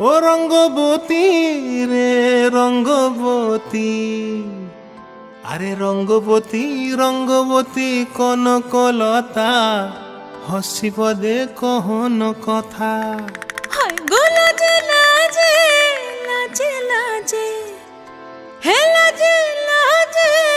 ও রঙ্গবতী রে রঙ্গবতী। আরে রঙ্গবতী রঙ্গবতী কনকলতা হসিব দে কহন কথা। হায় লাজে লাজে হে লাজে লাজে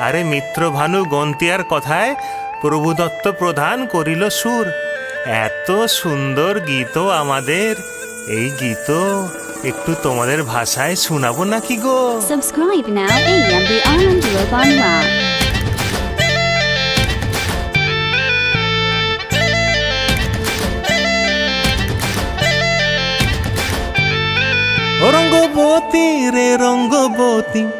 আরে মিত্র ভানু গন্তিয়ার কথায় প্রভুদত্ত প্রধান করিল সুর। এত সুন্দর গীত আমাদের। এই গীত একটু তোমাদের ভাষায় শোনাবো নাকি গো? Anand Banwa. রঙ্গবতী রে রঙ্গবতী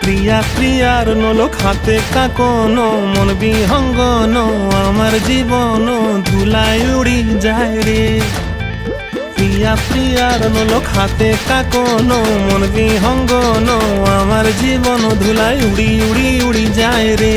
ক্রিয়া ক্রিয়ার নলোক হাতে কাকন, মন বিহঙ্গন, আমার জীবন ধুলায় উড়ি যায় রে। প্রিয়া প্রিয়ার নলোক হাতে কাকন, মন বিহঙ্গন, আমার জীবন ধুলায় উড়ি উড়ি উড়ি যায় রে।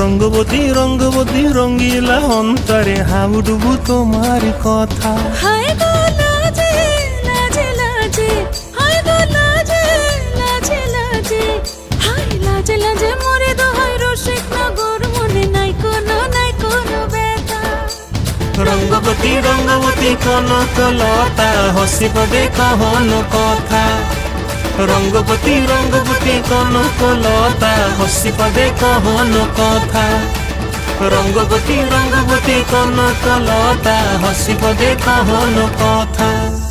রঙ্গবতী রঙ্গবতী রঙ্গিলা অন্তরে হাবুডুবু তোমার কথা। হায় গো লাজে লাজে লাজে হায় গো লাজে লাজে লাজে হায় লাজে লাজে মরে দোহাই রসিক নগর মনে নাই কোনো নাই কোনো ব্যথা। রঙ্গবতী রঙ্গবতী কনক লতা হসিব দে কহন কথা। রঙ্গবতী রঙ্গবতী কনক লতা হসিব দে কহন কথা। রঙ্গবতী রঙ্গবতী কনক লতা হসিব দে কহন কথা।